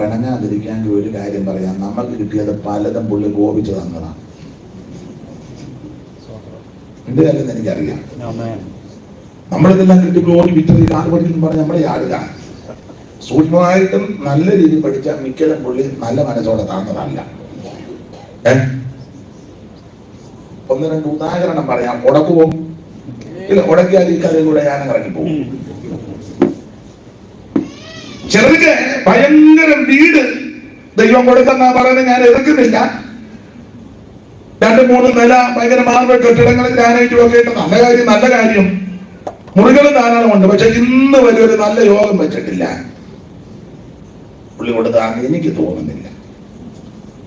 പിണങ്ങാതിരിക്കാൻ ഒരു കാര്യം പറയാം. നമുക്ക് കിട്ടിയത് പലതും പുള്ളി കോപിച്ചു തന്നതാണ്. എന്റെ കാര്യം എനിക്കറിയാം. നമ്മളിതെല്ലാം കിട്ടി ഗ്ലോറി വിറ്ററി കാർ പഠിക്കുന്നു പറഞ്ഞ് നമ്മളെ ആടുക സൂക്ഷ്മമായിട്ടും നല്ല രീതിയിൽ പഠിച്ച മിക്കതും പുള്ളി നല്ല മനസ്സോടെ താങ്ങതല്ല? ഒന്ന് രണ്ട് ഉദാഹരണം പറയാം. ഉടക്കുമോ ഇല്ല ഉടക്കിയാൽ ഈ കഥയിലൂടെ ഞാൻ ഇറങ്ങി പോകും ചിലർക്ക് ഭയങ്കര വീട് ദൈവം കൊടുക്കുന്ന പറയുന്നത് ഞാൻ എതിർക്കുന്നില്ല. രണ്ട് മൂന്ന് നില ഭയങ്കര മാർബിൾ കെട്ടിടങ്ങളിൽ ഗ്രാനൈറ്റും ഒക്കെ ഇട്ട് നല്ല കാര്യം നല്ല കാര്യം. മുറികളും ധാരാളമുണ്ട് പക്ഷെ ഇന്ന് വരെ ഒരു നല്ല യോഗം വെച്ചിട്ടില്ല. പുള്ളി കൊടുത്താന്ന് എനിക്ക് തോന്നുന്നില്ല.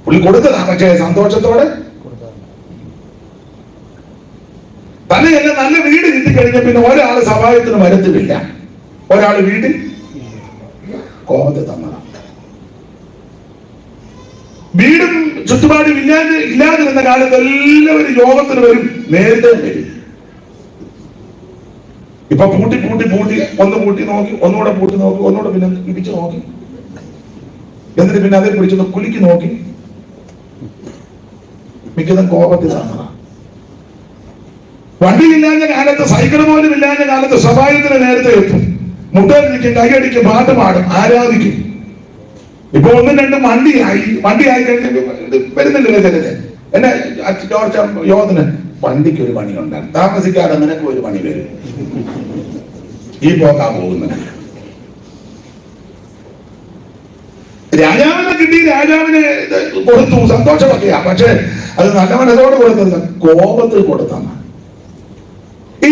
പുള്ളി കൊടുത്തതാ പക്ഷേ സന്തോഷത്തോടെ തന്നെയല്ല നല്ല വീട് കിട്ടിക്കഴിഞ്ഞ പിന്നെ ഒരാൾ സഹായത്തിന് വരത്തുമില്ല ഒരാൾ വീട്ടിൽ കോപത്തെ തന്നതാണ്. വീടും ചുറ്റുപാടും ഇല്ലാതെ ഇല്ലാതിരുന്ന കാലത്ത് എല്ലാവരും യോഗത്തിന് വരും. നേരത്തെ വരും. ഇപ്പൊ പൂട്ടി പൂട്ടി പൂട്ടി ഒന്ന് പൂട്ടി നോക്കി ഒന്നുകൂടെ പൂട്ടി നോക്കി ഒന്നുകൂടെ പിന്നെ ഇടിച്ചു നോക്കി. എന്നിട്ട് പിന്നെ അതേ പിടിച്ചൊന്ന് കുലുക്കി നോക്കി. മിക്കതും കോപത്തിലാണ് വണ്ടിയില്ലാഞ്ഞ കാലത്ത് സൈക്കിൾ പോലും ഇല്ലാഞ്ഞ കാലത്ത് സഭായത്തിന് നേരത്തെ എത്തും. മുട്ടടിക്കും കൈയടിക്കും പാട്ട് പാടും ആരാധിക്കും. ഇപ്പൊ ഒന്നും രണ്ടും വണ്ടിയായി വണ്ടിയായി കഴിഞ്ഞാൽ വരുന്നില്ല ചിലര് എന്നെ ജോർജ് യോധന് വണ്ടിക്ക് ഒരു പണിയുണ്ട് താമസിക്കാതെ നിനക്ക് ഒരു പണി വരും. ഈ പോക്കാ പോകുന്നത്. രാജാവിനെ കിട്ടി രാജാവിനെ കൊടുത്തു സന്തോഷമൊക്കെയാ. പക്ഷെ അത് നല്ല മനസ്സോടെ കൊടുത്തത് കോപത്തിൽ കൊടുത്താണ് ഈ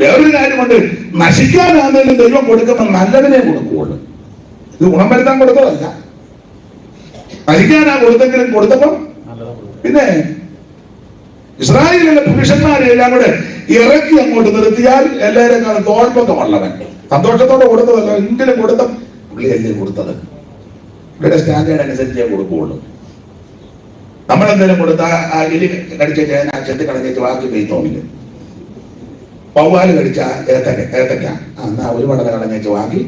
വേറൊരു കാര്യമുണ്ട്. നശിക്കാനാണെങ്കിലും ദൈവം കൊടുക്കുമ്പോൾ നല്ലതിനെ കൊടുക്കുകയുള്ളൂ ഇത് ഗുണം വരുത്താൻ കൊടുത്തതല്ല. നശിക്കാനാ കൊടുത്തെങ്കിലും കൊടുത്തപ്പോ പിന്നെ ഇസ്രായേലിലെ പുരുഷന്മാരെ എല്ലാം കൂടെ ഇറക്കി അങ്ങോട്ട് നിർത്തിയാൽ എല്ലാവരും കാണും തോൽപ്പൊക്കമുള്ളവൻ. സന്തോഷത്തോടെ കൊടുത്തതല്ല എങ്കിലും കൊടുത്ത പുള്ളിയല്ലേ കൊടുത്തത്. ഇവിടെ സ്റ്റാൻഡേർഡ് അനുസരിച്ചേ കൊടുക്കുകയുള്ളൂ നമ്മളെന്തെങ്കിലും കൊടുത്താൽ ആ എലി കടിച്ച ആ ചെത്തി കളഞ്ഞിട്ട് ബാക്കി പോയി പൗവാൽ കടിച്ച ഏത്തക്ക ഏത്തക്ക. എന്നാ ഒരു പടല കളഞ്ഞേച്ച് വാങ്ങി.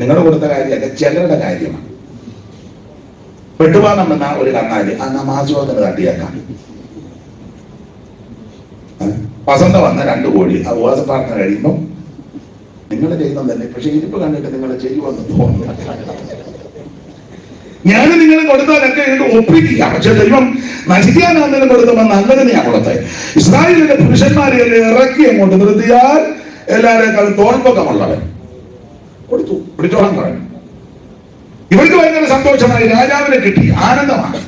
നിങ്ങളുടെ കൊടുത്ത കാര്യമല്ല ചിലരുടെ കാര്യമാണ്. വെട്ടുപാനം എന്ന ഒരു കണ്ണാലി എന്നാ മാസോത്തിന് തട്ടിയേക്കാം. വസന്ത വന്ന രണ്ടു കോടി. ആ ഉപവാസ പ്രാർത്ഥന കഴിയുമ്പോൾ നിങ്ങൾ ചെയ്യുന്നതല്ലേ പക്ഷെ ഇരിപ്പ് കണ്ടിട്ട് നിങ്ങൾ ചെയ്യുമെന്ന് തോന്നുന്നു. ഞാൻ നിങ്ങൾ കൊടുത്താലൊക്കെ ഇത് ഒപ്പിക്കുക പക്ഷെ ദൈവം നശിക്കാനാണെങ്കിലും കൊടുത്തപ്പോൾ നല്ലതിനെയാ കൊടുത്തത് ഇസ്രായേലിന്റെ പുരുഷന്മാരെ ഇറക്കി അങ്ങോട്ട് നിർത്തിയാൽ എല്ലാവരെക്കാളും തോൽപ്പൊക്കമുള്ളവൻ. കൊടുത്തു. പിടിച്ചോളാൻ പറഞ്ഞു. ഇവർക്ക് ഭയങ്കര സന്തോഷമായി രാജാവിനെ കിട്ടി. ആനന്ദമാണ്.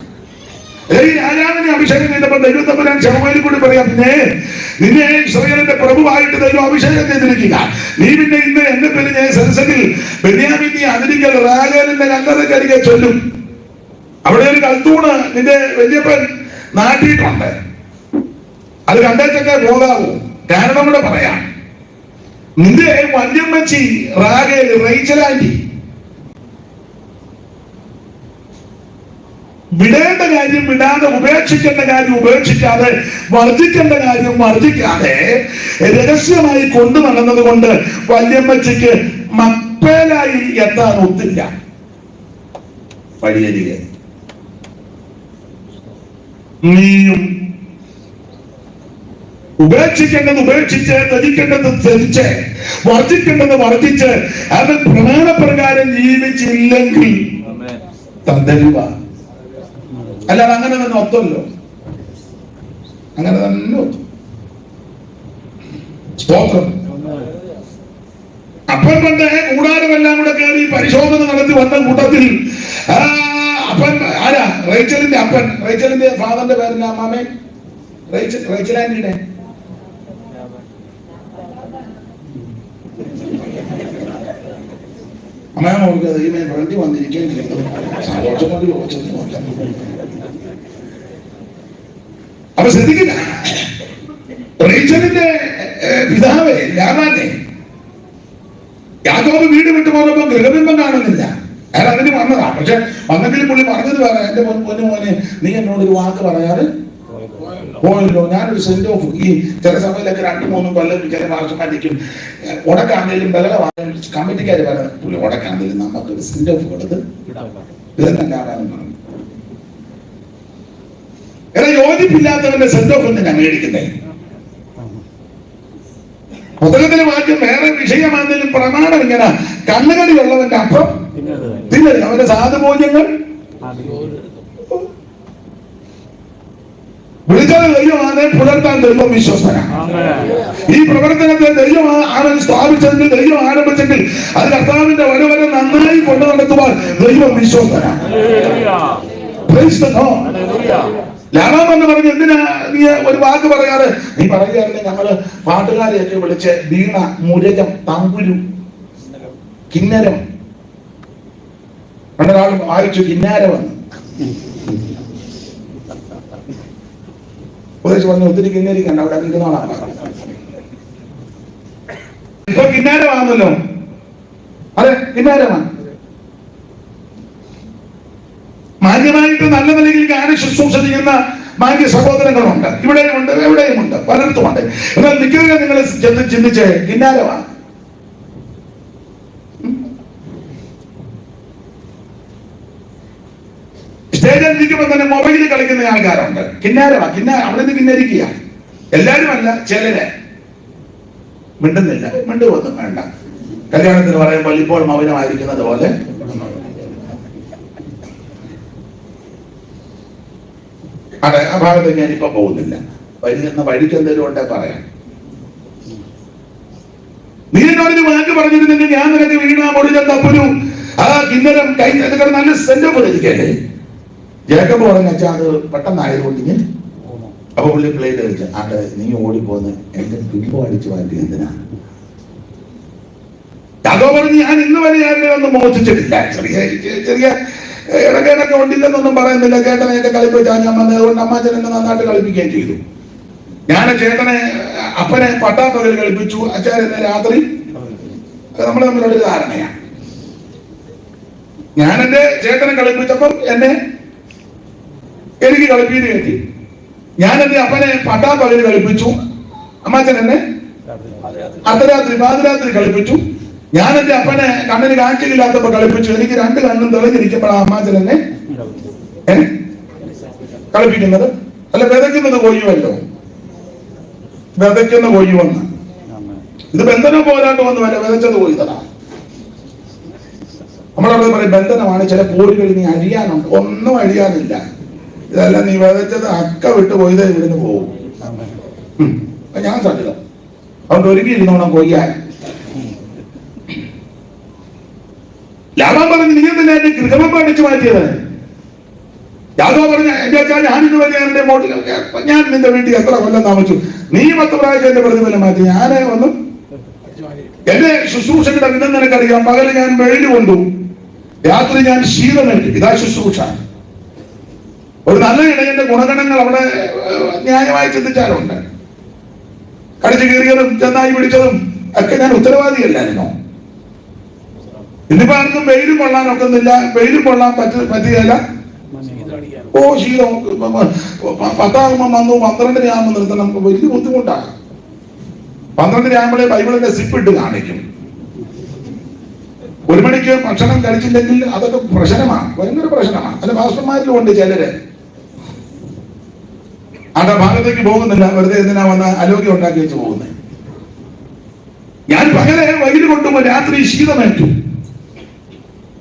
രാജാവിനെ അഭിഷേകം ചെയ്തപ്പോൾ ദൈവത്തമ്പുരാൻ കൂടി പറയാം പിന്നെ നിന്നെ ഇസ്രായേലിന്റെ പ്രഭുവായിട്ട് ദൈവം അഭിഷേകം ചെയ്തിരിക്കുക. നീ പിന്നെ ഇന്ന് എന്റെ പേര് ഞാൻ സെൻസസിൽ ബെന്യാമിൻ നീ അതിരിക്കൽ രാജാവിന്റെ കല്ലറക്കരികെ ചൊല്ലും. അവിടെ ഒരു കൽത്തൂണ് നിന്റെ വലിയപ്പൻ നാട്ടിയിട്ടുണ്ട്. അത് കണ്ടേച്ചൊക്കെ പോകാവൂ കാരണം കൂടെ പറയാം. നിന്റെ വല്യമ്മച്ചി റാഗേൽ റൈച്ചലാന്റി വിടേണ്ട കാര്യം വിടാതെ ഉപേക്ഷിക്കേണ്ട കാര്യം ഉപേക്ഷിക്കാതെ വർദ്ധിക്കേണ്ട കാര്യം വർദ്ധിക്കാതെ രഹസ്യമായി കൊണ്ടു നടന്നത് കൊണ്ട് വല്യമ്മച്ചയ്ക്ക് മപ്പേലായി എത്താൻ ഒത്തില്ല. വഴിയരികെ. നീയും ഉപേക്ഷിക്കേണ്ടത് ഉപേക്ഷിച്ച് ധരിക്കേണ്ടത് ധരിച്ച് വർജിക്കേണ്ടത് വർജിച്ച് അത് പ്രമാണപ്രകാരം ജീവിച്ചില്ലെങ്കിൽ തന്തരുവ. അല്ലാതെ അങ്ങനെ തന്നെ ഒത്തല്ലോ. അങ്ങനെ തന്നെ ഒത്തു. സ്തോത്രം. അപ്പം കൊണ്ട് കൂടാരമെല്ലാം കൂടെ കയറി പരിശോധന നടത്തി വന്ന കൂട്ടത്തിൽ ആ, അപ്പൻ ആരാ? റൈച്ചലിന്റെ അപ്പൻ. റൈച്ചലിന്റെ ഫാദറിന്റെ പേര് അമ്മാമേ റൈച്ചൽ റൈച്ചൽ ആന്റിയുടെ വന്നിരിക്കുകയും ചെയ്തു. സന്തോഷം കൊണ്ട് ചോദിച്ചത് അപ്പൊ ശ്രദ്ധിക്കില്ല. റീച്ചലിന്റെ പിതാവേ ലാബാനെ യാക്കോബ് വീട് വിട്ടു പോകുമ്പോ ഗൃഹബിംബം കാണുന്നില്ല. അയാൾ അതിന് വന്നതാ. പക്ഷെ വന്നെങ്കിലും പുള്ളി പറഞ്ഞത് വേറെ. എന്റെ പൊന്നു മോനെ നീ എന്നോട് ഒരു വാക്ക് പറയാറ്? പോയല്ലോ. ഞാനൊരു സെന്റ് ഓഫ് ഈ ചില സമയത്തൊക്കെ രണ്ടു മൂന്നും കൊല്ലം ചില ഭാഷമാരിക്കും ഉടക്കാണെങ്കിലും ബലക കമ്മിറ്റിക്കാർ പറയാം പുള്ളി ഉടക്കാണെങ്കിലും നമുക്കൊരു സെന്റ് ഓഫ് കൊടുത്ത് ഇതെന്നെ ആകാനും പറഞ്ഞു. എടാ യോജിപ്പില്ലാത്തവന്റെ സെന്റ് ഓഫ് ഞാൻ മേടിക്കുന്നേ. പുസ്തകത്തിലെ വാക്യം വേറെ വിഷയമാണെങ്കിലും പ്രമാണം ഇങ്ങനെ കണ്ണുകടി ഉള്ളവന്റെ അപ്പം തിന്നരുത് അവന്റെ സാധുമൂല്യങ്ങൾ വിളിച്ചത് ദൈവമാണ് പുലർത്താൻ ദൈവം വിശ്വസ്തന ഈ പ്രവർത്തനത്തെ ദൈവം ആണ് സ്ഥാപിച്ചെങ്കിൽ ദൈവം ആരംഭിച്ചെങ്കിൽ അത് കർത്താവിന്റെ വര വരെ നന്നായി കൊണ്ടു നടത്തുവാൻ ദൈവം വിശ്വസ്തനാണ്. ലാഭം എന്ന് പറഞ്ഞ് എന്തിനാ നീ ഒരു വാക്ക് പറയാറ്? നീ പറയുകയാണെങ്കിൽ ഞങ്ങൾ പാട്ടുകാരെയൊക്കെ വിളിച്ച് വീണ മുരകം തമ്പുരു കിന്നരം. പണ്ടൊരാൾ വായിച്ചു കിന്നാരമെന്ന് ഉപദേശിച്ച് പറഞ്ഞു ഒത്തിരി കിന്നരിക്കണ്ട അവിടെ നിൽക്കുന്നതാണ് ഇപ്പൊ കിന്നാരമാണല്ലോ. അതെ കിന്നാരമാണ്. മാന്യമായിട്ട് നല്ല നിലയിൽ ഗാന ശുശ്രൂഷ ചെയ്യുന്ന മാന്യ സഹോദരങ്ങളുണ്ട്. ഇവിടെയും ഉണ്ട് എവിടെയും ഉണ്ട് പലയിടത്തും പലയിടത്തുമുണ്ട്. എന്നാൽ മിക്കവരെ നിങ്ങൾ ചെന്ന് ചിന്തിച്ച് കിന്നാരമാണ്. സ്റ്റേജിൽ ഇരിക്കുമ്പോൾ തന്നെ മൊബൈലിൽ കളിക്കുന്ന ആൾക്കാരുണ്ട്. കിന്നാരമാ കിന്ന അവിടെ നിന്ന് കിന്നരിക്കുക. എല്ലാരും അല്ല ചിലരെ മിണ്ടുന്നില്ല മിണ്ടുവൊന്നും വേണ്ട. കല്യാണത്തിന് പറയുമ്പോൾ ഇപ്പോൾ മൗനമായിരിക്കുന്നത് പോലെ അതെ ആ ഭാഗത്ത് ഞാനിപ്പോ പോകുന്നില്ല. വരുന്ന വഴിക്ക് എന്തെങ്കിലും ഉണ്ടേ പറയാം നീ എന്നോടൊരു വാക്ക് പറഞ്ഞിരുന്നെങ്കിൽ ഞാൻ നിനക്ക് വീണാ മുഴുവൻ തപ്പുരു. ആ കിന്നരം കൈ ഇതൊക്കെ നല്ല സെന്റ് ഓഫ് ഇരിക്കല്ലേ ജേക്കബ് പറഞ്ഞ അച്ഛാ അത് പെട്ടെന്നായതുകൊണ്ട് ഇങ്ങനെ അപ്പൊ പുള്ളി പ്ലേറ്റ് കഴിച്ച ആട്ടെ നീ ഓടിപ്പോന്ന്. എന്റെ പിമ്പോ അടിച്ചു മാറ്റി എന്തിനാ? അതോ പറഞ്ഞ് ഞാൻ ഇന്ന് വരെ ഞാൻ ഒന്നും മോചിച്ചിട്ടില്ല ചെറിയ ചെറിയ ഉണ്ടില്ലെന്നൊന്നും പറയുന്നില്ല. ചേട്ടനെ എന്റെ കളിപ്പിച്ചാൽ ഞാൻ വന്നത്. അതുകൊണ്ട് അമ്മാച്ചൻ എന്നെ നന്നായിട്ട് കളിപ്പിക്കുകയും ചെയ്തു. ഞാൻ ചേട്ടനെ അപ്പനെ പട്ടാപ്പകൽ കളിപ്പിച്ചു. അച്ഛൻ എന്നെ രാത്രി നമ്മൾ തമ്മിലുള്ള ധാരണയാണ് ഞാൻ എന്റെ ചേട്ടനെ കളിപ്പിച്ചപ്പം എന്നെ എനിക്ക് കളിപ്പീര് കെട്ടി. ഞാൻ എന്റെ അപ്പനെ പട്ടാപ്പകൽ കളിപ്പിച്ചു. അമ്മാച്ചൻ എന്നെ അർദ്ധരാത്രി പാതിരാത്രി കളിപ്പിച്ചു. ഞാൻ എന്റെ അപ്പനെ കണ്ണിന് കാഴ്ചയില്ലാത്തപ്പോ കളിപ്പിച്ചു. എനിക്ക് രണ്ട് കണ്ണും തെളിഞ്ഞിരിക്കുമ്പോൾ അമ്മാച്ചൻ എന്നെ? കളിപ്പിക്കുന്നത്? അല്ല വിതയ്ക്കുന്നത് കൊയ്യുമല്ലോ വിതയ്ക്കുന്ന കൊയ്യുമെന്ന് ഇത് ബന്ധനം പോരാണ്ട് വന്നു വരെ വിതച്ചത് കൊയ്തതാ? നമ്മളവിടെ പറയും ബന്ധനമാണ് ചില പോരുകൾ നീ അഴിയാനുണ്ട് ഒന്നും അഴിയാനില്ല ഇതല്ല നീ വിതച്ചത് അക്ക വിട്ട് കൊയ്ത ഇവിടുന്ന് പോകും ഞാൻ സജ്ജത അതുകൊണ്ട് ഒരുങ്ങിയിരുന്നോണം കൊയ്യാൻ. ലാഭം പറഞ്ഞ് നീ എന്റെ ഗൃഹം പഠിച്ചു മാറ്റിയത്? യാദവ പറഞ്ഞ എന്റെ അച്ഛാ ഞാൻ വരെ എന്റെ മോട്ടിൽ ഞാൻ നിന്റെ വീട്ടിൽ എത്ര കൊല്ലം താമസിച്ചു? നീ പത്ത് പ്രാവശ്യം എന്റെ പ്രതിഫലം മാറ്റി. ഞാനേ ഒന്നും എന്റെ ശുശ്രൂഷയുടെ വിധം നിനക്കറിയാം. പകൽ ഞാൻ വെഴിഞ്ഞു കൊണ്ടു. രാത്രി ഞാൻ ശീതമേറ്റു ഇതാ ശുശ്രൂഷ. ഒരു നല്ല ഇടയന്റെ ഗുണഗണങ്ങൾ അവിടെ ന്യായമായി ചിന്തിച്ചാലുണ്ട്. കടിച്ചു കീറിയതും ചെന്നായി പിടിച്ചതും ഒക്കെ ഞാൻ ഉത്തരവാദിയല്ലായിരുന്നു ഇന്നിപ്പോ ആർക്കും വെയിലും കൊള്ളാൻ ഒക്കുന്നില്ല വെയിലും കൊള്ളാൻ പറ്റ പറ്റുകയില്ല. ഓ ശീലം പത്താകുമ്പോ വന്നു പന്ത്രണ്ടിന് ആകുമ്പോൾ നിർത്തണം നമുക്ക് വലിയ ബുദ്ധിമുട്ടാണ്. പന്ത്രണ്ടിന് ആകുമ്പോഴേ ബൈബിളിന്റെ സിപ്പ് ഇട്ട് കാണിക്കും. ഒരു മണിക്ക് ഭക്ഷണം കഴിച്ചില്ലെങ്കിൽ അതൊക്കെ പ്രശ്നമാണ്. ഭയങ്കര പ്രശ്നമാണ്. അല്ല മാസ്റ്റർമാരിലും ഉണ്ട് ചിലര്. ആ ഭാഗത്തേക്ക് പോകുന്നില്ല. വെറുതെ എന്തിനാ വന്ന അലോഗ്യം ഉണ്ടാക്കി വെച്ച് പോകുന്നത് ഞാൻ പകലെ വൈകിട്ട് കൊണ്ടുപോ രാത്രി ശീതമേറ്റു.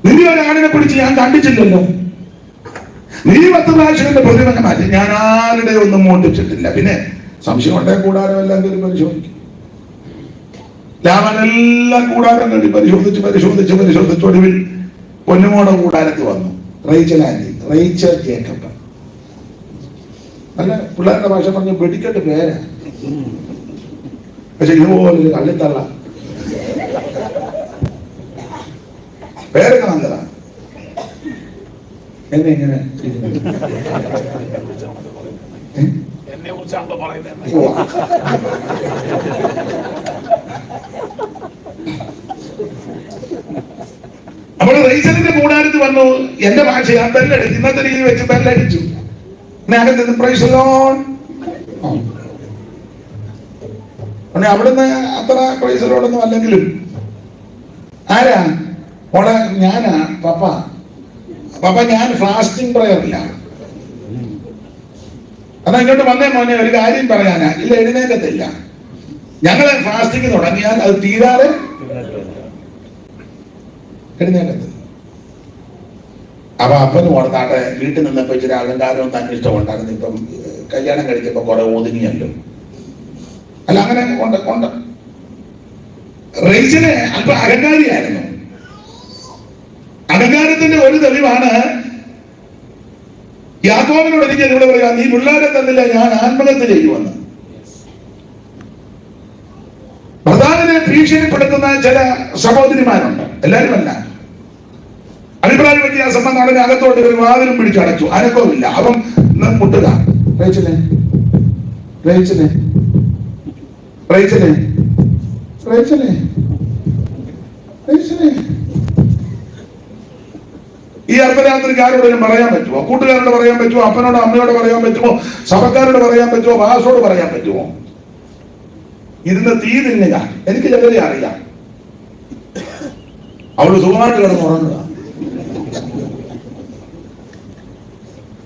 നിന്റെ ഒരാളിനെ പിടിച്ച് ഞാൻ കണ്ടിച്ചില്ലല്ലോ നീ പത്ത് പ്രാവശ്യം എന്റെ പ്രതിഫലം മാറ്റി ഞാൻ ആരുടെ ഒന്നും മോണ്ടിച്ചിട്ടില്ല പിന്നെ സംശയം ഉണ്ടെങ്കിൽ കൂടാരം എല്ലാം കയറി പരിശോധിക്കും. രാമനെല്ലാം കൂടാരം കണ്ടി പരിശോധിച്ച് പരിശോധിച്ച് പരിശോധിച്ച് ഒടുവിൽ പൊന്നുമോടെ കൂടാരത്ത് വന്നു. Rachel aunty Rachel Jacob. നല്ല പിള്ളേരുടെ ഭാഷ പറഞ്ഞ് വെടിക്കെട്ട് പേരാ. പക്ഷെ ഇതുപോലെ കള്ളിത്തള്ള. പേരൊക്കെ നല്ലതാണ്. എന്നെ ഇങ്ങനെ. അപ്പോൾ റൈച്ചലിന്റെ കൂടാരത്ത് വന്നു. എന്റെ ഭാഷ ഞാൻ ബെല്ലടിച്ചു. ഇന്നത്തെ രീതി വെച്ച് ബെല്ലടിച്ചു. ഉടനെ അവിടുന്ന് അത്ര പ്രൈസലോടൊന്നും അല്ലെങ്കിലും. ആരാ? മോളെ ഞാനാ പപ്പ. പപ്പ ഞാൻ ഫാസ്റ്റിംഗ് പ്രയറില്ല അതാ ഇങ്ങോട്ട് വന്നേ മോനെ ഒരു കാര്യം പറയാനാ. ഇല്ല എഴുന്നേക്കത്തില്ല ഞങ്ങൾ ഫാസ്റ്റിംഗ് തുടങ്ങിയാൽ അത് തീരാതെ അപ്പൊ അപ്പന് ഓർത്താട്ടെ വീട്ടിൽ നിന്നപ്പോ ഇച്ചിരി അലങ്കാരവും തന്നെ ഇഷ്ടമുണ്ടായിരുന്നു ഇപ്പം കല്യാണം കഴിച്ചപ്പോ കുറെ ഒതുങ്ങിയല്ലോ. അല്ല അങ്ങനെ ഉണ്ട് ഉണ്ട്. റേച്ചിന് അല്പം അഹങ്കാരിയായിരുന്നു അഹങ്കാരത്തിന്റെ ഒരു തെളിവാണ്. യാക്കോബിനോട് എനിക്ക് എന്നോട് പറയാ നീ പിള്ളേരെ തന്നില്ല ഞാൻ ആത്മഹത്യ ചെയ്യുമെന്ന്. പ്രധാനനെ ഭീഷണിപ്പെടുത്തുന്ന ചില സഹോദരിമാരുണ്ട്. എല്ലാവരും അല്ല അഭിപ്രായ വ്യത്യാസം വന്ന ഉടനെ അകത്തോട്ട് ഒരു വാതിലും പിടിച്ചടച്ചു അനക്കവുമില്ല. ന- മുട്ടുക. റേച്ചനെ റേച്ചനെ റേച്ചനെ റേച്ചനെ ഈ അർദ്ധരാത്രിക്ക് ആരോടും പറയാൻ പറ്റുമോ? കൂട്ടുകാരോട് പറയാൻ പറ്റുമോ? അപ്പനോട് അമ്മയോട് പറയാൻ പറ്റുമോ? സഭക്കാരോട് പറയാൻ പറ്റുമോ? വാസോട് പറയാൻ പറ്റുമോ? ഇരുന്ന് തീ തിന്നുക. എനിക്ക് ചിലരെ അറിയാം. അവൾ സുഖമായിട്ട് കിടന്ന് ഉറങ്ങുക.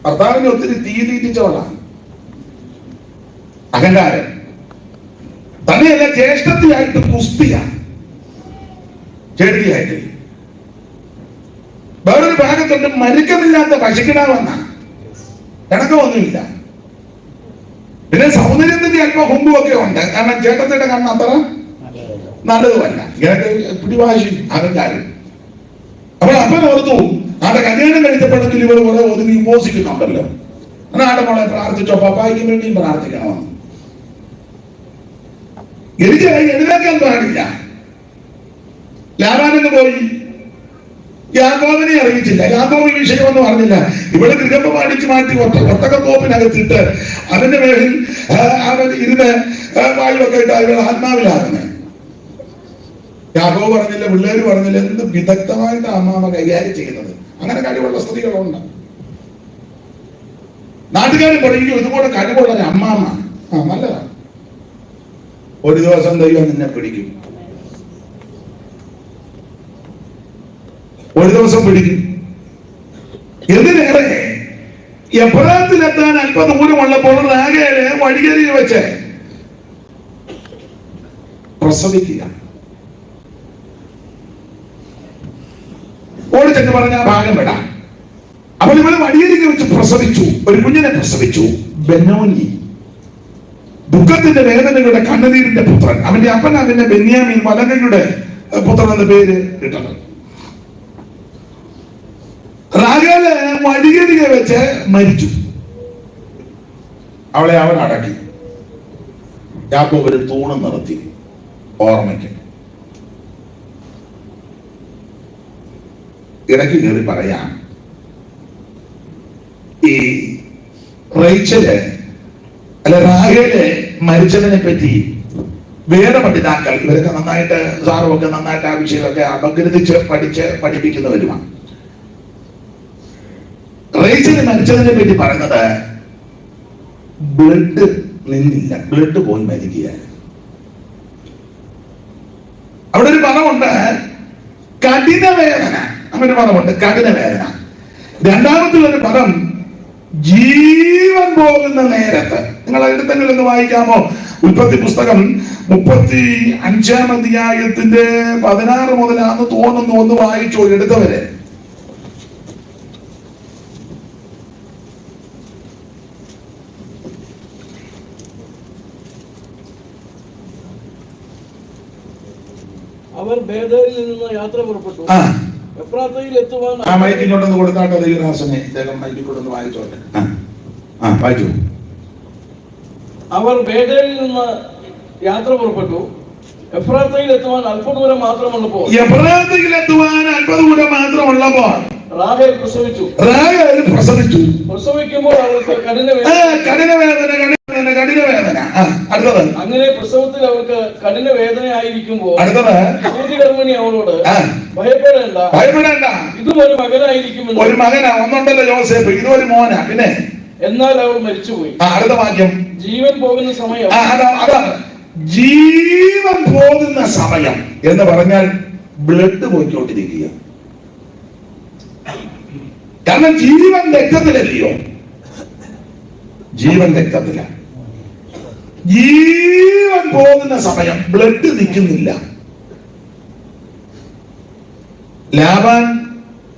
ഭർത്താവിനെ ഒത്തിരി തീ തീറ്റിച്ചവളാണ് അഹങ്കാരൻ തന്നെയല്ല ജ്യേഷ്ഠത്തിയായിട്ട് കുസ്തിയാണ് ചേട്ടിയായിട്ട് വേറൊരു ഭാഗത്തുണ്ട് മരുക്കമില്ലാത്ത പശുക്കിടാവെന്ന ഇണക്കമൊന്നുമില്ല പിന്നെ സൗന്ദര്യത്തിന്റെ അല്പം ഹുമ്പുമൊക്കെ ഉണ്ട്. കാരണം ചേട്ടത്തിന്റെ കണ്ണ് അത്ര നല്ലതുമല്ല. പിടിവാശി അഹങ്കാരം അപ്പോൾ അപ്പൻ ഓർത്തു ആടെ കല്യാണം കഴിച്ചപ്പോഴെങ്കിലും ഇവർ കുറെ ഒതുങ്ങി ഉപസിക്കുന്നുണ്ടല്ലോ. ആടെ മോളെ പ്രാർത്ഥിച്ചോ? പപ്പായ്ക്ക് വേണ്ടിയും പ്രാർത്ഥിക്കണമെന്ന് എനിക്ക് എഴുതാക്കാൻ പാടില്ല. ലാബാനെന്ന് പോയി യാഗോവിനെ അറിയിച്ചില്ല. യാഗോവ് ഈ വിഷയമൊന്നും അറിഞ്ഞില്ല. ഇവിടെ ഗൃഹം പാടിച്ചു മാറ്റി ഒറ്റ ഒട്ടകത്തോപ്പിനകത്തിട്ട് അതിന്റെ മേളിൽ അവൻ ഇരുന്ന് വായുവൊക്കെ ഇട്ട് അയാൾ ആത്മാവിലാകുന്നത് യാഗോവ് പറഞ്ഞില്ല പിള്ളേര് പറഞ്ഞില്ല എന്ത് വിദഗ്ധമായിട്ട് അമ്മാമ കൈകാര്യം ചെയ്യുന്നത്. അങ്ങനെ കഴിവുള്ള സ്ത്രീകളുണ്ട്. നാട്ടുകാർ പറയും ഇതുപോലെ കഴിവുള്ള അമ്മാമ. ആ നല്ലതാണ്. ഒരു ദിവസം ദൈവം നിന്നെ പിടിക്കും. ഒരു ദിവസം പിടിക്കും. എന്തിനേറെ? എബ്രാത്തിലെത്താൻ അല്പ ദൂരമുള്ളപ്പോൾ രാഗയിലെ വഴികരിയിൽ വെച്ച് പ്രസവിക്കുക. ഓടിച്ചെന്ന് പറഞ്ഞ ഭാഗം വിടാം. അപ്പോൾ ഇവർ വഴിയരികെ വെച്ച് പ്രസവിച്ചു. ഒരു കുഞ്ഞിനെ പ്രസവിച്ചു. ബെന്നോനി ദുഃഖത്തിന്റെ വേദനയുടെ കണ്ണുനീരിന്റെ പുത്രൻ. അവന്റെ അപ്പൻ അവന്റെ ബെന്യാമിൻ മലകയുടെ പുത്രൻ എന്ന പേര് ഇട്ടത്. റാഗേൽ വഴിയരികെ വെച്ച് മരിച്ചു. അവളെ അവൻ അടക്കി. യാക്കോബ് ഒരു തൂണം നിർത്തി ഓർമ്മയ്ക്ക്. ഇടയ്ക്ക് കയറി പറയാം ഈ റൈച്ചൽ അല്ല റാഹേൽ മരിച്ചതിനെ പറ്റി വേദപണ്ഡിതാക്കൾ ഇവരൊക്കെ നന്നായിട്ട് സാറുമൊക്കെ നന്നായിട്ട് ആ വിഷയമൊക്കെ അപഗ്രഥിച്ച് പഠിച്ച് പഠിപ്പിക്കുന്നവരുമാണ്. റേച്ചൽ മരിച്ചതിനെ പറ്റി പറയുന്നത് ബ്ലഡ് നിന്നില്ല. ബ്ലഡ് പോയി മരിക്കുകയാണ്. അവിടെ ഒരു പദമുണ്ട്. കഠിന വേദന. അങ്ങനെ പദമുണ്ട്. രണ്ടാമത്തെ ഒരു പദം ജീവൻ പോകുന്ന നേരത്ത്. നിങ്ങൾ എടുത്തെങ്കിലും ഒന്ന് വായിക്കാമോ? ഉൽപ്പത്തി പുസ്തകം മുപ്പത്തി അഞ്ചാം അധ്യായത്തിന്റെ പതിനാറ് മുതലാന്ന് തോന്നുന്നു. ഒന്ന് വായിച്ചോ? എടുത്തവരെ. അവർ ബേദയിൽ നിന്ന് യാത്ര പുറപ്പെട്ടു. എഫ്രാത്തയിൽ എത്തുവാൻ ആ മൈക്ക് ഇങ്ങോട്ടൊന്ന് കൊടുത്താട്ടെ ദൈവദാസനെ. ഇദ്ദേഹം മൈക്കിൽ കൊണ്ടൊന്ന് വായിച്ചോട്ടെ. ആ. വായിച്ചു. അവർ ബേദലിൽ നിന്ന് യാത്ര പുറപ്പെട്ടു. എഫ്രാത്തയിൽ എത്തുവാൻ അല്പദൂരം മാത്രമുള്ളപ്പോൾ. എബ്രാത്തിലെത്തുവാൻ അല്പദൂരം മാത്രമുള്ളപ്പോൾ. റാഹേൽ പ്രസവിച്ചു. റാഹേൽ പ്രസവിച്ചു. പ്രസവിക്കുമ്പോൾ അവർക്ക് കഠിന കഠിന വേദന വേദന കഠിന വേദന. അടുത്തത്. അങ്ങനെ പ്രസവത്തിൽ അവർക്ക് കഠിന വേദനയായിരിക്കുമ്പോൾ അടുത്തത്. ഗർഭിണി അവളോട് ഭയപ്പെടേണ്ട. ഭയപ്പെടേണ്ട. ഇതും ഒരു മകനായിരിക്കും ഒരു മകനാ ഒന്നുണ്ടല്ലോ ജോസഫ് ഇതൊരു മോനാ പിന്നെ? എന്നാൽ അവൾ മരിച്ചുപോയി. അടുത്ത വാക്യം. ജീവൻ പോകുന്ന സമയം. ജീവൻ പോകുന്ന സമയം എന്ന് പറഞ്ഞാൽ ബ്ലഡ് പോയിക്കൊണ്ടിരിക്കുക. കാരണം ജീവൻ രക്തത്തിലല്ലയോ? ജീവൻ രക്തത്തില. ജീവൻ പോകുന്ന സമയം ബ്ലഡ് നിൽക്കുന്നില്ല. ലാബാൻ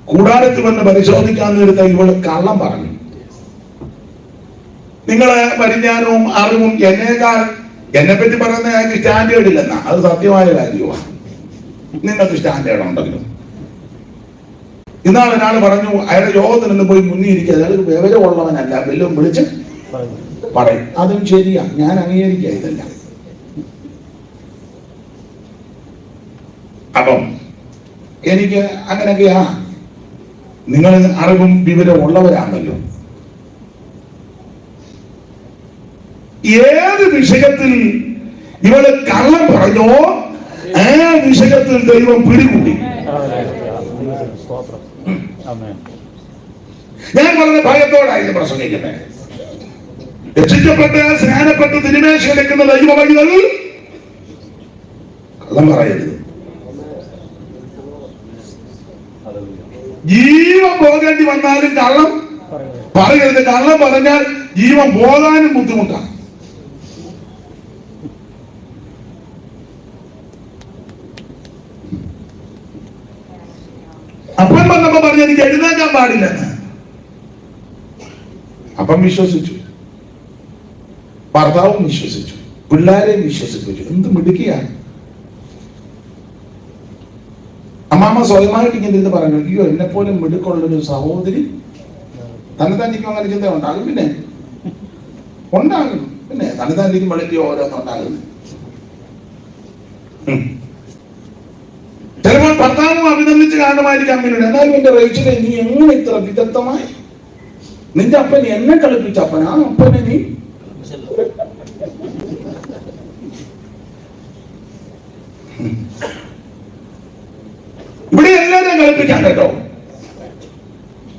കൂടാരത്തിൽ വന്ന് പരിശോധിക്കാൻ നേരത്തെ ഇവൾ കള്ളം പറഞ്ഞു. നിങ്ങളെ പരിജ്ഞാനവും അറിവും എന്നേക്കാൾ എന്നെ പറ്റി പറയുന്ന ഞങ്ങൾക്ക് സ്റ്റാൻഡേർഡ് ഇല്ലെന്നാ. അത് സത്യമായ കാര്യമാണ് നിങ്ങൾക്ക് സ്റ്റാൻഡേർഡ് ഉണ്ടല്ലോ ഇന്നാൾ ഒരാൾ പറഞ്ഞു അയാളുടെ യോഗത്തിൽ നിന്ന് പോയി മുന്നിരിക്കുക അയാൾ വിവരമുള്ളവനല്ല വെല്ലും വിളിച്ച് പറയും. അതും ശരിയാ. ഞാൻ അംഗീകരിക്കുക ഇതെല്ലാം. അപ്പം എനിക്ക് അങ്ങനെയൊക്കെയാ നിങ്ങൾ അറിവും വിവരവും ഉള്ളവരാണല്ലോ. ഏത് വിഷയത്തിൽ ഇവൾ കള്ളം പറഞ്ഞോ ആ വിഷയത്തിൽ ദൈവം പിടികൂടി. ഞാൻ വളരെ ഭയത്തോടായിരുന്നു പ്രസംഗിക്കുന്നത് രക്ഷിക്കപ്പെട്ട് സ്നാനപ്പെട്ട് തിരുമേശ എടുക്കുന്ന ദൈവവഴികൾ കള്ളം പറയരുത്. ജീവൻ പോകേണ്ടി വന്നാലും കള്ളം പറയരുത്. കള്ളം പറഞ്ഞാൽ ജീവൻ പോകാനും ബുദ്ധിമുട്ടാണ്. അപ്പൻ വന്നപ്പോ പറഞ്ഞു എനിക്ക് എഴുന്നേക്കാൻ പാടില്ലെന്ന്. അപ്പം വിശ്വസിച്ചു. ഭർത്താവും വിശ്വസിച്ചു പിള്ളേരെയും വിശ്വസിപ്പിച്ചു. എന്ത് മിടുക്കിയാണ്. അമ്മാമ്മ സ്വയമായിട്ട് ഇങ്ങനെ ഇരുന്ന് പറഞ്ഞു അയ്യോ എന്നെ പോലെ മിടുക്കുള്ളൊരു സഹോദരി തന്നെ തനിക്കും അങ്ങനെ ചിന്ത ഉണ്ടാകും പിന്നെ ഉണ്ടാകും. പിന്നെ തന്നെ തനിക്കും വളരെ ഓരോന്നുണ്ടാകും ഉം. ചിലപ്പോൾ ഭർത്താവും അഭിനന്ദിച്ച് കാണുമായിരിക്കാം പിന്നീട് എന്നാലും എന്റെ റേച്ചിലെ നീ എങ്ങനെ ഇത്ര വിദഗ്ധമായി? നിന്റെ അപ്പൻ എന്നെ കളിപ്പിച്ച അപ്പൻ ആ അപ്പനെ നീ ഇവിടെ എല്ലാവരെയും കളിപ്പിക്കാൻ കേട്ടോ.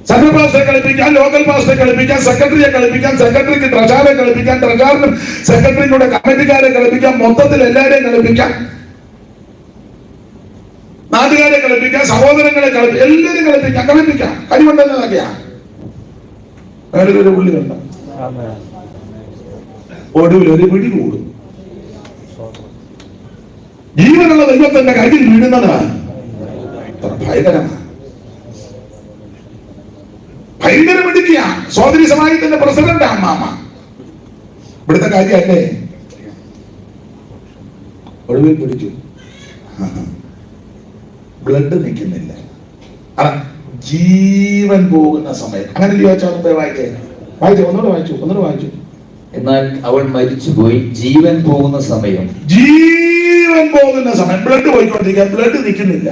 സെൻട്രൽ പാസ്റ്ററെ കളിപ്പിക്കാൻ ലോക്കൽ പാസ്റ്ററെ കളിപ്പിക്കാൻ സെക്രട്ടറിയെ കളിപ്പിക്കാൻ സെക്രട്ടറിക്ക് ട്രഷാറെ കളിപ്പിക്കാൻ ട്രഷാറിനും സെക്രട്ടറിയുടെ കമ്മിറ്റിക്കാരെ കളിപ്പിക്കാൻ മൊത്തത്തിൽ എല്ലാവരെയും കളിപ്പിക്കാൻ. നാട്ടുകാരെ കളിപ്പിക്കാം സഹോദരങ്ങളെ കളിപ്പിക്കാം എല്ലാവരും കളിപ്പിക്കാം കളിപ്പിക്കാം കഴിവുണ്ടെന്നതൊക്കെയാ വേറെ ഒരു പുള്ളി കണ്ട? ഒടുവിൽ ഒരു പിടി കൂടും. ജീവനുള്ള ദൈവത്തിന്റെ കയ്യിൽ വീഴുന്നത് ഭയങ്കരമാണ്. ഭയങ്കര മിടുക്കിയ സോദരി സമാജത്തിന്റെ പ്രസിഡന്റ് അമ്മാമ ഇവിടുത്തെ കാര്യല്ലേ ഒടുവിൽ പിടിച്ചു. ബ്ലഡ് നിൽക്കുന്നില്ല. ജീവൻ പോകുന്ന സമയം അങ്ങനെ ചോദിച്ചാൽ വായിച്ചേ? വായിച്ചു ഒന്നുകൂടെ വായിച്ചു ഒന്നുകൂടെ വായിച്ചു. എന്നാൽ അവൾ മരിച്ചുപോയി. ജീവൻ പോകുന്ന സമയം. ജീവൻ പോകുന്ന സമയം. ബ്ലഡ് പോയിക്കൊണ്ടിരിക്കുക ബ്ലഡ് നിൽക്കുന്നില്ല.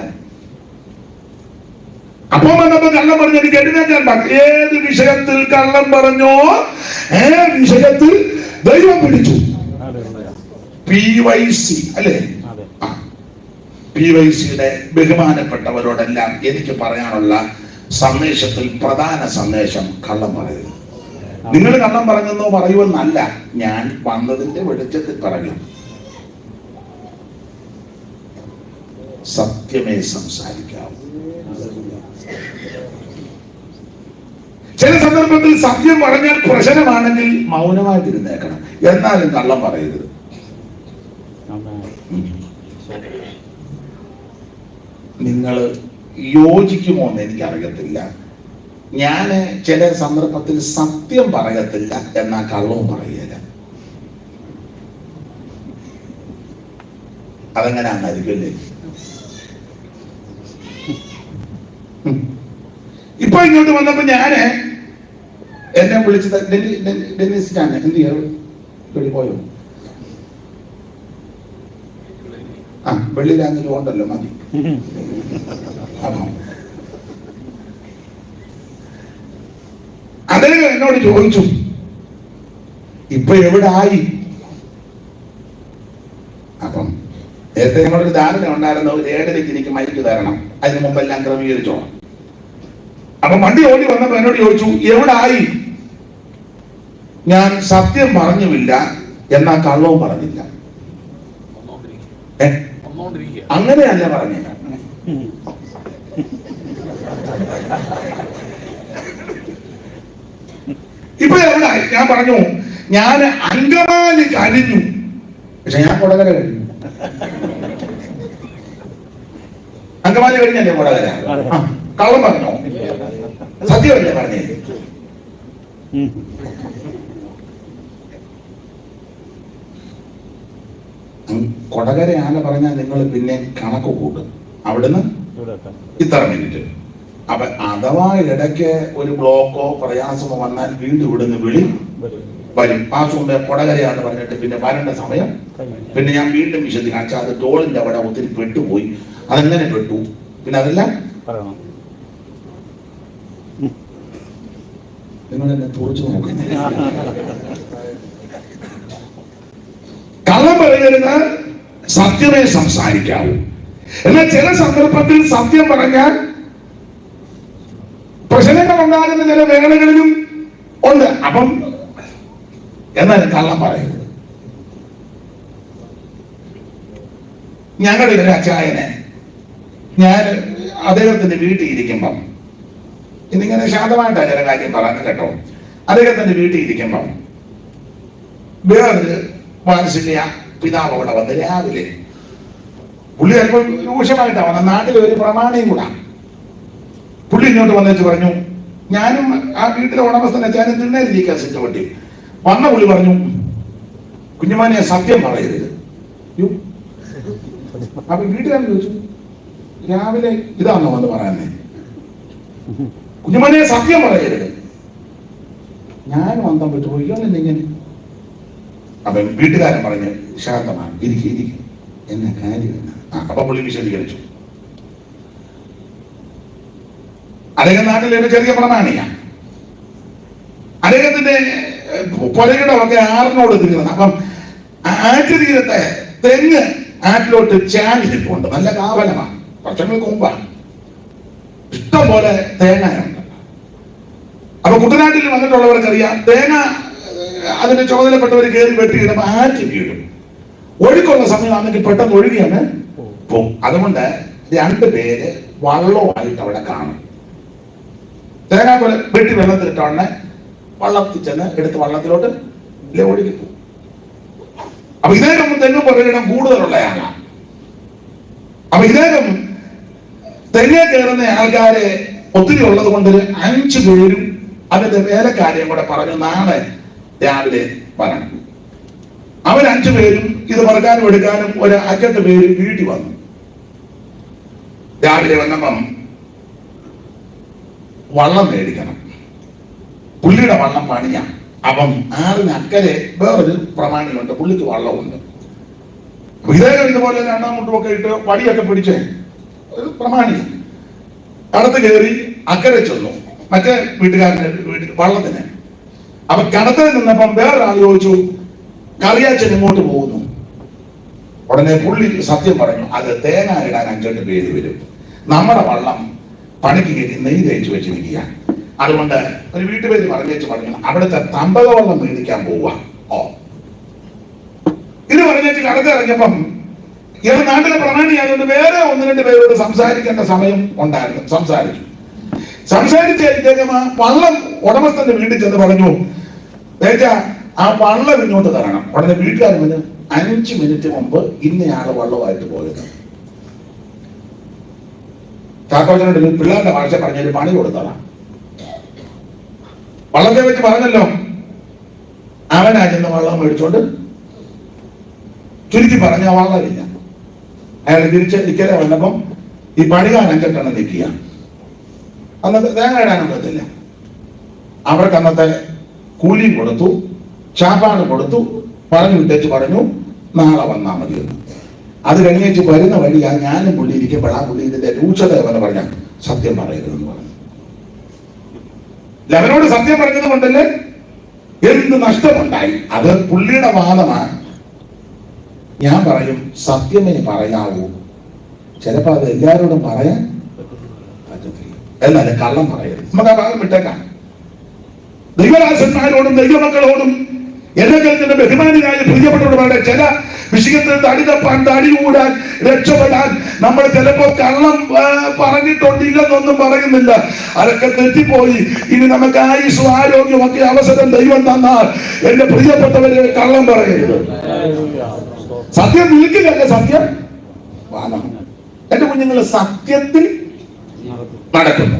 അപ്പോ വന്നപ്പോ കള്ളം പറഞ്ഞു എനിക്ക് എഴുന്നേക്കാൻ പാടില്ല. ഏത് വിഷയത്തിൽ കള്ളം പറഞ്ഞോ ഏ വിഷയത്തിൽ ദൈവം പിടിച്ചു പി വൈ സി അല്ലേ? പി വൈ സിയുടെ ബഹുമാനപ്പെട്ടവരോടെല്ലാം എനിക്ക് പറയാനുള്ള സന്ദേശത്തിൽ പ്രധാന സന്ദേശം കള്ളം പറയരുത് നിങ്ങൾ കള്ളം പറഞ്ഞെന്നോ പറയുമെന്നല്ല ഞാൻ വന്നതിന്റെ വെളിച്ചത്തിൽ പറഞ്ഞു. സത്യമേ സംസാരിക്കാവൂ ചില സന്ദർഭത്തിൽ സത്യം പറഞ്ഞാൽ പ്രശ്നമാണെങ്കിൽ മൗനമായിട്ടിരുന്നേക്കണം. എന്നാലും കള്ളം പറയരുത്. നിങ്ങൾ യോജിക്കുമോ എന്ന് എനിക്കറിയത്തില്ല. ഞാൻ ചില സന്ദർഭത്തിൽ സത്യം പറയത്തില്ല എന്നാ കള്ളവും പറയില്ല അതെങ്ങനെയാണെന്നായിരിക്കുമല്ലേ ഉം. ഇപ്പൊ ഇങ്ങോട്ട് വന്നപ്പോ ഞാൻ എന്നെ വിളിച്ചത് ഡെന്നിസ് ഞാൻ എന്ത് ചെയ്യാറ് വെളി പോയോ? ആ വെള്ളിയിലാണെങ്കിലും ഉണ്ടല്ലോ മതി. അപ്പം അദ്ദേഹം എന്നോട് ചോദിച്ചു ഇപ്പൊ എവിടെ ആയി അപ്പം നേരത്തെ ഞങ്ങളൊരു ധാരണ ഉണ്ടായിരുന്ന ഒരു ഏഴരയ്ക്ക് എനിക്ക് മൈക്ക് തരണം. അതിന് മുമ്പെല്ലാം ക്രമീകരിച്ചോണം അപ്പൊ വണ്ടി ഓടി വന്നപ്പോ എന്നോട് ചോദിച്ചു എവിടെ ആയി ഞാൻ സത്യം പറഞ്ഞുമില്ല എന്നാ കള്ളവും പറഞ്ഞില്ല. അങ്ങനെയല്ല പറഞ്ഞത്. ഇപ്പൊ എവിടെ ഞാൻ പറഞ്ഞു ഞാൻ അങ്കമാലി കരിഞ്ഞു. പക്ഷെ ഞാൻ കൊടകര കഴിഞ്ഞു അങ്കമാലി കഴിഞ്ഞല്ലേ കൊടകര? കള്ളം പറഞ്ഞോ? സത്യമല്ലേ പറഞ്ഞേ? കൊടകര ആന പറഞ്ഞാൽ നിങ്ങൾ പിന്നെ കണക്ക് കൂട്ടും. അവിടുന്ന് ഇത്ര മിനിറ്റ്. അപ്പൊ അഥവാ ഇടയ്ക്ക് ഒരു ബ്ലോക്കോ പ്രയാസമോ വന്നാൽ വീണ്ടും ഇവിടുന്ന് വിളി വരും. പാസുകൊണ്ട് കൊടകരയാന്ന് പറഞ്ഞിട്ട് പിന്നെ വരേണ്ട സമയം പിന്നെ ഞാൻ വീണ്ടും വിശദീകരിച്ചു അത് ടോളിന്റെ അവിടെ ഒത്തിരി പെട്ടുപോയി. അതെങ്ങനെ പെട്ടു? പിന്നെ അതെല്ലാം നിങ്ങൾ എന്നെ തുറച്ചു നോക്കുന്നേ കള്ളം പറയരുത് സത്യമേ സംസാരിക്കാവൂ. എന്നാൽ ചില സന്ദർഭത്തിൽ സത്യം പറഞ്ഞാൽ പ്രശ്നങ്ങൾ ഉണ്ടാകുന്ന ചില മേഖലകളിലും ഉണ്ട്. അപ്പം എന്നാൽ കള്ളം പറയരുത്. ഞങ്ങളുടെ ഒരു അച്ചായനെ ഞാൻ അദ്ദേഹത്തിന്റെ വീട്ടിൽ ഇരിക്കുമ്പം ഇന്നിങ്ങനെ ശാന്തമായിട്ടാണ് ചില കാര്യം പറയുന്നത് കേട്ടോ. അദ്ദേഹത്തിന്റെ വീട്ടിൽ ഇരിക്കുമ്പം വേറൊരു വാത്സല്യ പിതാവ് അവിടെ വന്ന് രാവിലെ പുള്ളി അല്പം രൂക്ഷമായിട്ടാണ് നാട്ടിലെ ഒരു പ്രമാണിയും കൂടാ. പുള്ളി ഇങ്ങോട്ട് വന്നേച്ച് പറഞ്ഞു ഞാനും ആ വീട്ടിലെ ഉടമസ്ഥ ഞാനും തിണ്ണേരിക്കാൻ പറ്റി വന്ന പുള്ളി പറഞ്ഞു കുഞ്ഞുമാനെ സത്യം പറയരുത്. അപ്പൊ വീട്ടുകാരൻ ചോദിച്ചു രാവിലെ ഇതാണോ വന്ന് പറയാനേ? കുഞ്ഞുമാനെ സത്യം പറയരുത്. ഞാൻ വന്നാൽ പറ്റുമോ ഇങ്ങനെ. അപ്പൊ വീട്ടുകാരൻ പറഞ്ഞ് ശാന്തമാണ് ഇരിക്കും ഇരിക്കും. എന്നെ കാര്യം അപ്പൊ പുള്ളി വിശദീകരിച്ചു. അദ്ദേഹം നാട്ടിലെ ഒരു ചെറിയ പ്രമാണിയാ. അദ്ദേഹത്തിന്റെ പുലകളൊക്കെ ആറിനോട് തീർന്നു അപ്പം ആറ്റുതീരത്തെ തെങ്ങ് ആറ്റിലോട്ട് ചാഞ്ഞ് നല്ല കാവലമാണ് വർഷങ്ങൾക്ക് മുമ്പാണ്. ഇഷ്ടം പോലെ തേങ്ങയുണ്ട് അപ്പൊ കുട്ടനാട്ടിൽ വന്നിട്ടുള്ളവർക്കറിയാം തേങ്ങ ഏഹ്, അതിന്റെ ചുമതലപ്പെട്ടവർ കയറി വെട്ടിയിടുമ്പോൾ ആറ്റി വീഴും. ഒഴുക്കുള്ള സമയമാണെങ്കിൽ പെട്ടെന്ന് ഒഴുകിയാണ് പോകും. അതുകൊണ്ട് രണ്ട് പേര് വള്ളവുമായിട്ട് അവിടെ കാണും. തേങ്ങ കൊല വെട്ടി വെള്ളത്തിലിട്ടാണെ വള്ളത്തിൽ ചെന്ന് എടുത്ത് വള്ളത്തിലോട്ട് ഓടിക്കും അപ്പൊ ഇദ്ദേഹം തെങ്ങ് പുറകിടം കൂടുതലുള്ളയാണ്. അപ്പൊ ഇദ്ദേഹം തെങ്ങേ കയറുന്ന ആൾക്കാരെ ഒത്തിരി ഉള്ളത് കൊണ്ട് ഒരു അഞ്ചു പേരും അതിന്റെ വേലക്കാരെയും കൂടെ പറഞ്ഞു നാളെ രാവിലെ പറഞ്ഞു അവരഞ്ചു പേരും ഇത് പറക്കാനും എടുക്കാനും ഒരു അഞ്ചെട്ട് പേര് വീട്ടിൽ വന്നു. രാവിലെ വന്നപ്പം വള്ളം മേടിക്കണം. പുള്ളിയുടെ വള്ളം പണിയാ. അപ്പം ആറിന് അക്കരെ വേറൊരു പ്രമാണിയുണ്ട്. പുള്ളിക്ക് വള്ളമുണ്ട്. വിധേയം ഇതുപോലെ രണ്ടാം മുട്ടുമൊക്കെ ഇട്ട് വടിയൊക്കെ പിടിച്ച് ഒരു പ്രമാണി. കടത്ത് കയറി അക്കരെ ചെന്നു. മറ്റേ വീട്ടുകാരന്റെ വീട്ടിൽ വള്ളത്തിന്. അപ്പൊ കടത്തിൽ നിന്നപ്പം വേറൊരാൾ ചോദിച്ചു കറിയാച്ചൻ ഇങ്ങോട്ട് പോകുന്നു? ഉടനെ പുള്ളി സത്യം പറഞ്ഞു അത് തേങ്ങ ഇടാൻ അഞ്ചെട്ട് പേര് വരും. നമ്മുടെ വള്ളം പണിക്ക് കയറ്റി നെയ് തേച്ച് വെച്ചിരിക്കുക അതുകൊണ്ട് ഒരു വീട്ടുപേര് പറഞ്ഞേച്ച് പറഞ്ഞു അവിടുത്തെ തമ്പകവെള്ളം മേടിക്കാൻ പോവുക ഓ. ഇത് പറഞ്ഞേച്ച് കടത്തിറങ്ങിയപ്പം ഇയാൾ നാട്ടിലെ പ്രമാണിയായതുകൊണ്ട് വേറെ ഒന്ന് രണ്ട് പേരോട് സംസാരിക്കേണ്ട സമയം ഉണ്ടായിരുന്നു. സംസാരിച്ചു. സംസാരിച്ച ആ വള്ളം ഉടമസ്ഥന്റെ വീട്ടിൽ ചെന്ന് പറഞ്ഞു തേജ ആ വള്ളം ഇങ്ങോട്ട് തരണം. ഉടനെ വീട്ടുകാർ പറഞ്ഞു അഞ്ച് മിനിറ്റ് മുമ്പ് ഇന്നയാൾ വള്ളമായിട്ട് പോയത് ചാക്കോച്ചനോട് പിള്ളേരുടെ ഭാഷ പറഞ്ഞൊരു പണി കൊടുത്തതാണ്. വള്ളത്തെ വെച്ച് പറഞ്ഞല്ലോ. അവനാ ചെന്ന് വള്ളം മേടിച്ചോണ്ട് ചുരുക്കി പറഞ്ഞ വള്ളമില്ല അയാൾ തിരിച്ച് ഇക്കരെ വന്നപ്പം ഈ പണികാൻ അഞ്ചെട്ടെണ്ണം നിൽക്കുക അന്നത്തെ തേങ്ങ ഇടാനും അവർക്ക് അന്നത്തെ കൂലിയും കൊടുത്തു ചാപ്പാട് കൊടുത്തു പറഞ്ഞു വിട്ടേച്ച് പറഞ്ഞു നാളെ വന്നാൽ മതി എന്ന് അത് കഴിഞ്ഞേച്ച് വരുന്ന വഴി ആ ഞാനും പുള്ളി ഇരിക്കുമ്പോൾ ആ പുള്ളി ഇതിന്റെ രൂക്ഷത എന്ന് പറഞ്ഞ സത്യം പറയരുതെന്ന് പറഞ്ഞു. ലവനോട് സത്യം പറഞ്ഞത് കൊണ്ടല്ലേ എന്ത് നഷ്ടമുണ്ടായി? അത് പുള്ളിയുടെ വാദമാണ്. ഞാൻ പറയും സത്യമേ പറയാവൂ. ചിലപ്പോ അത് എല്ലാവരോടും പറയാൻ പറ്റത്തില്ല. എന്നാലും കള്ളം പറയരുത്. നമുക്ക് ആ ഭാഗം വിട്ടേക്കാം. ദൈവദാസന്മാരോടും ദൈവമക്കളോടും എന്നെ ബഹുമാനിയായ പ്രിയപ്പെട്ടവരുടെ ചില വിഷയത്തിൽ തടി തപ്പാൻ തടി കൂടാൻ രക്ഷപ്പെടാൻ നമ്മൾ ചിലപ്പോൾ കള്ളം പറഞ്ഞിട്ടുണ്ടില്ലെന്നൊന്നും പറയുന്നില്ല. അതൊക്കെ തെറ്റിപ്പോയി. ഇനി നമുക്ക് ആയുസ് ആരോഗ്യമൊക്കെ അവസരം ദൈവം തന്നാൽ എന്റെ പ്രിയപ്പെട്ടവരെ കള്ളം പറയരുത്. സത്യം നിൽക്കില്ലല്ലേ സത്യം? എന്റെ കുഞ്ഞുങ്ങൾ സത്യത്തിൽ നടക്കുന്നു.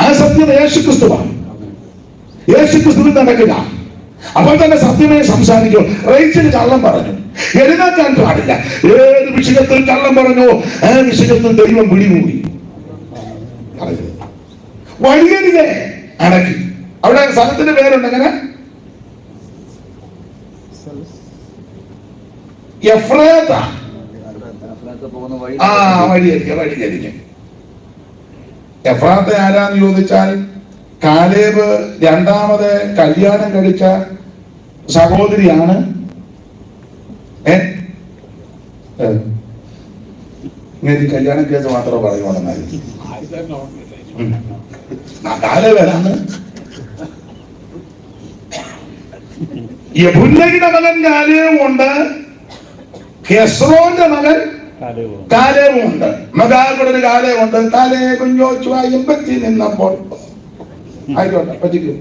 ആ സത്യം യേശുക്രിസ്തുവാണ്. യേശുക്രിസ്തുവിൽ നടക്കുക അപ്പോൾ തന്നെ സത്യമേ സംസാരിക്കൂ. റേച്ചിന് കള്ളം പറഞ്ഞു. എഴുന്നേക്കാൻ പാടില്ല. ഏത് വിഷയത്തിൽ കള്ളം പറഞ്ഞു ആ വിഷയത്തിൽ ദൈവം പിടികൂടി. വഴിയരികെ അടക്കി. അവിടെ സ്ഥലത്തിന്റെ പേരുണ്ട് അങ്ങനെ ആരാന്ന് ചോദിച്ചാൽ കാലേബ് രണ്ടാമത് കല്യാണം കഴിച്ച സഹോദരിയാണ് ഏ. ഇങ്ങനെ കല്യാണ കേസ് മാത്രമേ പറയുവാണെന്നായിരുന്നു കാലേബനാണ് യഹുന്നയുടെ മകൻ കാലേവുണ്ട് ഹെസ്രോന്റെ മകൻ കാലേവുണ്ട് മകാകുടന് കാലേവുണ്ട് കാലേബും കുഞ്ഞോച്ചു പറ്റി നിന്നപ്പോൾ. ആയിക്കോട്ടെ പറ്റിക്കും?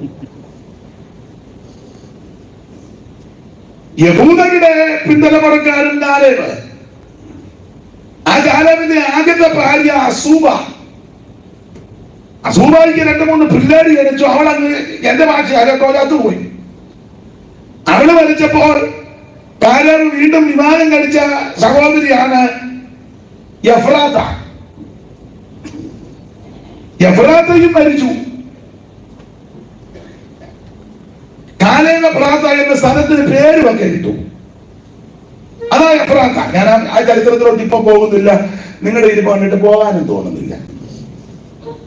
യഹൂദയുടെ പിന്തലമുറക്കാരൻ കാലേബ് ആ കാലേബിന്റെ ആദ്യത്തെ ഭാര്യ അസൂബ. അസൂബായിക്ക് രണ്ടു മൂന്ന് പിള്ളേര് ജനിച്ചു. അവൾ അങ്ങ് എന്റെ ഭാഷ അരക്കോലാത്ത് പോയി. അവൾ വലിച്ചപ്പോൾ കാലം വീണ്ടും വിവാഹം കഴിച്ച സഹോദരിയാണ് യഫ്രാത്ത. യഫ്രാത്തയും മരിച്ചു. കാലേവ പ്രാന്ത എന്ന സ്ഥലത്തിന് പേര് ഒക്കെ ഇട്ടു അതാ എഫ്രാത്ത ഞാൻ ആ- ചരിത്രത്തിലോട്ട് ഇപ്പൊ പോകുന്നില്ല. നിങ്ങളുടെ ഇരിപ്പ് കണ്ടിട്ട് പോകാനും തോന്നുന്നില്ല.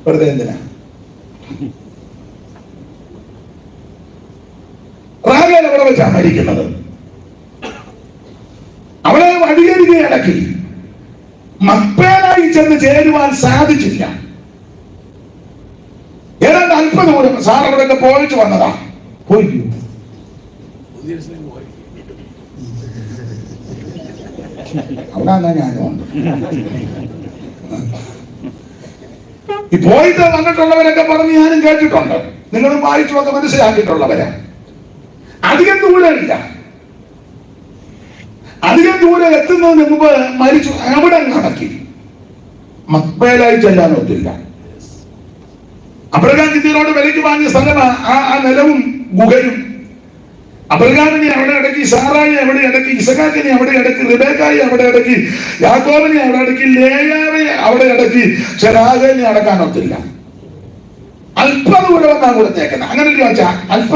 വെറുതെ എന്തിനാ? റാഗേൽ അവിടെ വെച്ചാണ് മരിക്കുന്നത്. അവളെ വടിയരികെ അടക്കി മക്പേലായി ചെന്ന് ചേരുവാൻ സാധിച്ചില്ല. ഏതാണ്ട് അല്പദൂരം സാർ അവിടെ പോയിച്ചു വന്നതാ. പോയി പുതിയ സിനിമ പോയി അവിടെ എന്നാ ഞാനും ഉണ്ട് ഈ പോയിട്ട് വന്നിട്ടുള്ളവരൊക്കെ പറഞ്ഞ് ഞാനും കേട്ടിട്ടുണ്ട്. നിങ്ങളും വായിച്ചുമൊക്കെ മനസ്സിലാക്കിയിട്ടുള്ളവരാ. അധികം ദൂരമില്ല. അധികം ദൂരം എത്തുന്നതിന് മുമ്പ് മരിച്ചു അവിടെ നടക്കി? മക്ബേലായി ചെല്ലാനൊത്തില്ല അബ്രഹാം ചിന്തയിലോട് വിലയ്ക്ക് വാങ്ങിയ സ്ഥലം ആ ആ നിലവും ഗുഹയും അബ്രഹാമിനെ അവിടെ അടക്കി സാറായി അവിടെ അടക്കി ഇസഖാക്കിനെ അവിടെ അടക്കി റിബേക്കായി അവിടെ അടക്കി യാക്കോബിനെ അവിടെ അടക്കി ലേയാവെ അവിടെ അടക്കി. ചെറാഗിനെ അടക്കാനൊത്തില്ല അല്പ ദൂരം എന്നാണ് കൊടുത്തേക്കുന്നത് അങ്ങനെ ഒരു അല്പം? അല്പ